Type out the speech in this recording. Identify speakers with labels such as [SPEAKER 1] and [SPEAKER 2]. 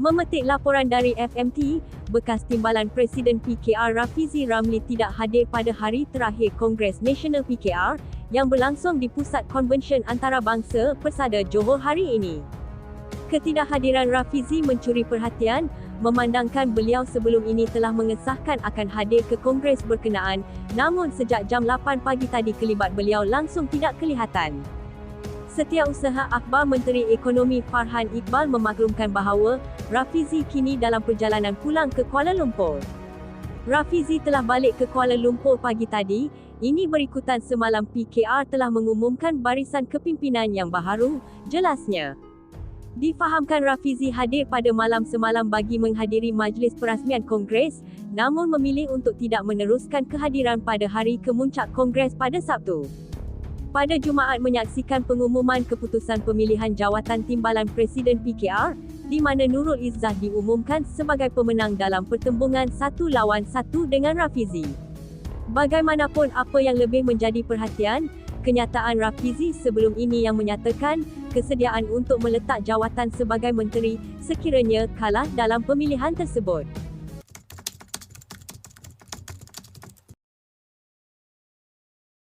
[SPEAKER 1] Memetik laporan dari FMT, bekas timbalan Presiden PKR Rafizi Ramli tidak hadir pada hari terakhir Kongres Nasional PKR yang berlangsung di Pusat Konvensyen Antarabangsa Persada Johor hari ini. Ketidakhadiran Rafizi mencuri perhatian, memandangkan beliau sebelum ini telah mengesahkan akan hadir ke Kongres berkenaan, namun sejak jam 8 pagi tadi kelibat beliau langsung tidak kelihatan. Setiausaha Akhbar Menteri Ekonomi Farhan Iqbal memaklumkan bahawa Rafizi kini dalam perjalanan pulang ke Kuala Lumpur. Rafizi telah balik ke Kuala Lumpur pagi tadi, ini berikutan semalam PKR telah mengumumkan barisan kepimpinan yang baharu, jelasnya. Difahamkan Rafizi hadir pada malam semalam bagi menghadiri majlis perasmian Kongres, namun memilih untuk tidak meneruskan kehadiran pada hari kemuncak Kongres pada Sabtu pada Jumaat menyaksikan pengumuman keputusan pemilihan jawatan timbalan Presiden PKR, di mana Nurul Izzah diumumkan sebagai pemenang dalam pertembungan satu lawan satu dengan Rafizi. Bagaimanapun apa yang lebih menjadi perhatian, kenyataan Rafizi sebelum ini yang menyatakan kesediaan untuk meletak jawatan sebagai menteri sekiranya kalah dalam pemilihan tersebut.